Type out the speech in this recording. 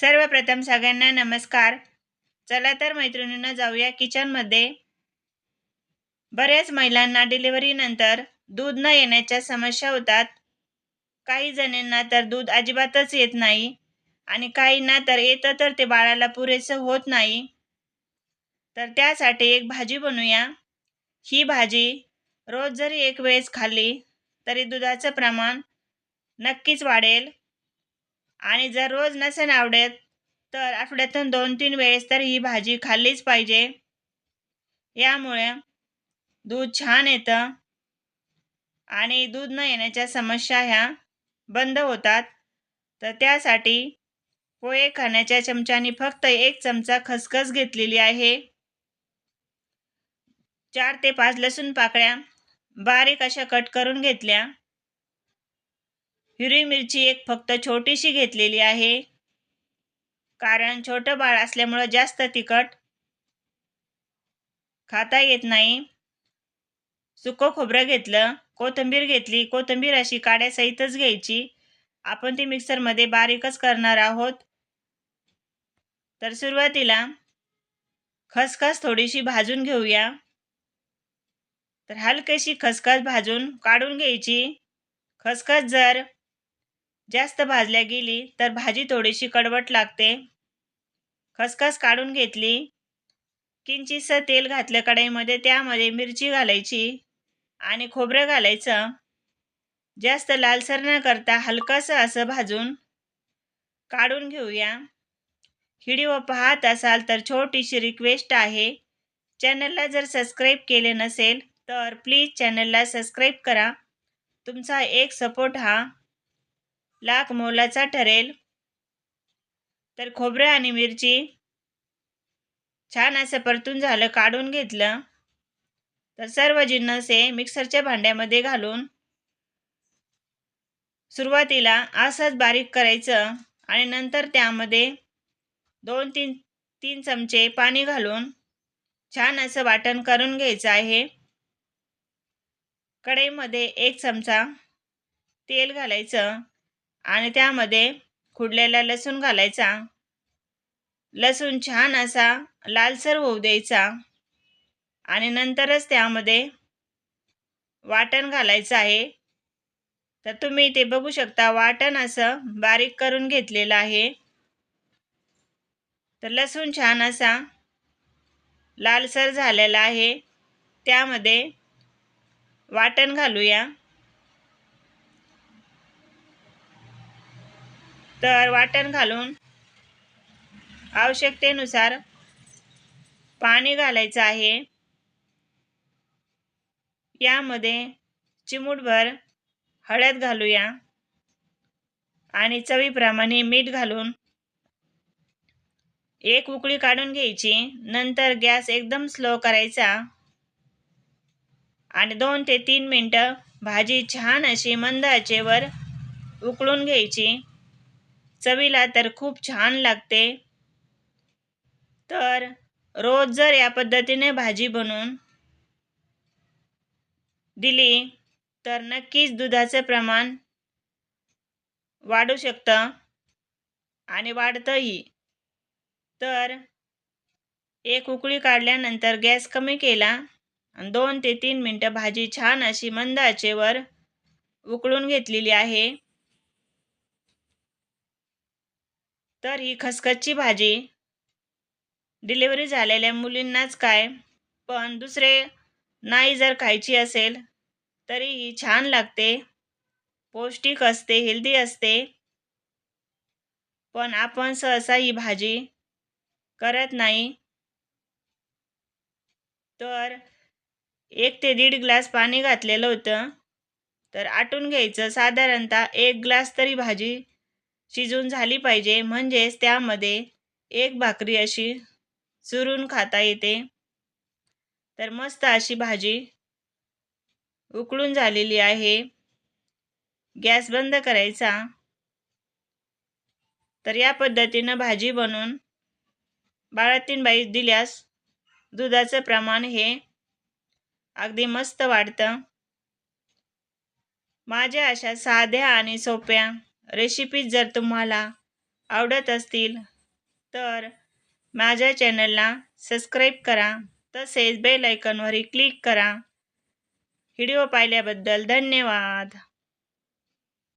सर्वप्रथम सगळ्यांना नमस्कार. चला तर मैत्रिणींना जाऊया किचनमध्ये बऱ्याच महिलांना डिलिव्हरीनंतर दूध न येण्याच्या समस्या होतात. काही जणींना तर दूध अजिबातच येत नाही आणि काहींना तर येतं तर ते बाळाला पुरेसं होत नाही. तर त्यासाठी एक भाजी बनवूया. ही भाजी रोज जरी एक वेळेस खाल्ली तरी दुधाचं प्रमाण नक्कीच वाढेल. आणि जर रोज नसेल आवडत तर आठवड्यातून दोन तीन वेळेस तर ही भाजी खाल्लीच पाहिजे. यामुळे दूध छान येतं आणि दूध न येण्याच्या समस्या ह्या बंद होतात. तर त्यासाठी पोहे खाण्याच्या चमच्याने फक्त एक चमचा खसखस घेतलेली आहे. चार ते पाच लसूण पाकळ्या बारीक अशा कट करून घेतल्या. हिरवी मिरची एक फक्त छोटीशी घेतलेली आहे. कारण छोटं बाळ असल्यामुळं जास्त तिखट खाता येत नाही. सुकं खोबरं घेतलं कोथिंबीर घेतली कोथिंबीर अशी काड्यासहितच घ्यायची. आपण ती मिक्सरमध्ये बारीकच करणार आहोत. तर सुरुवातीला खसखस थोडीशी भाजून घेऊया. तर हलकीशी खसखस भाजून काढून घ्यायची. खसखस जर जास्त भाजल्या गेली तर भाजी थोडीशी कडवट लागते. खसखस काढून घेतली. किंचितसं तेल घातलं कढईमध्ये त्यामध्ये मिरची घालायची आणि खोबरं घालायचं. जास्त लालसर न करता हलकंसं असं भाजून काढून घेऊया. व्हिडिओ पाहत असाल तर छोटीशी रिक्वेस्ट आहे. चॅनलला जर सबस्क्राईब केले नसेल तर प्लीज चॅनलला सबस्क्राईब करा. तुमचा एक सपोर्ट हा लाख मोलाचा ठरेल. तर खोबरं आणि मिरची छान असं परतून झालं काढून घेतलं. तर सर्व हे मिक्सरच्या भांड्यामध्ये घालून सुरुवातीला असंच बारीक करायचं आणि नंतर त्यामध्ये दोन तीन तीन चमचे पाणी घालून छान असं वाटण करून घ्यायचं आहे. कढईमध्ये एक चमचा तेल घालायचं. आणि त्यामध्ये खुडलेला लसूण घालायचा. लसूण छान असा लालसर होऊ द्यायचा. आणि नंतरच त्यामध्ये वाटण घालायचं आहे. तर तुम्ही ते बघू शकता वाटण असं बारीक करून घेतलेलं आहे. तर लसूण छान असा लालसर झालेला आहे. त्यामध्ये वाटण घालूया. तर वाटण घालून आवश्यकतेनुसार पाणी घालायचं आहे. यामध्ये चिमूटभर हळद घालूया आणि चवीप्रमाणे मीठ घालून एक उकळी काढून घ्यायची. नंतर गॅस एकदम स्लो करायचा आणि दोन ते तीन मिनटं भाजी छान अशी मंद आचेवर उकळून घ्यायची. चवीला तर खूप छान लागते. तर रोज जर या पद्धतीने भाजी बनवून दिली तर नक्कीच दुधाचं प्रमाण वाढू शकतं आणि वाढतंही. तर एक उकळी काढल्यानंतर गॅस कमी केला आणि दोन ते तीन मिनटं भाजी छान अशी मंद आचेवर उकळून घेतलेली आहे. तर ही खसखसची भाजी. डिलिव्हरी झालेल्या मुलींनाच काय? पण दुसरे नाही जर खायची असेल तरी ही छान लागते. पौष्टिक असते हेल्दी असते. पण आपण सहसा ही भाजी करत नाही. तर एक ते दीड ग्लास पाणी घातलेलं होतं. तर आटून घ्यायचं. साधारणतः एक ग्लास तरी भाजी शिजून झाली पाहिजे. म्हणजेच त्यामध्ये एक भाकरी अशी चुरून खाता येते. तर मस्त अशी भाजी उकळून झालेली आहे. गॅस बंद करायचा. तर या पद्धतीनं भाजी बनवून बाळातीन बाई दिल्यास दुधाचं प्रमाण हे अगदी मस्त वाढतं. माझ्या अशा साध्या आणि सोप्या रेसिपीज जर तुम्हाला आवडत असतील तर माझ्या चॅनलला सबस्क्राईब करा. तसेच बेल आयकॉनवरही क्लिक करा. व्हिडिओ पाहिल्याबद्दल धन्यवाद.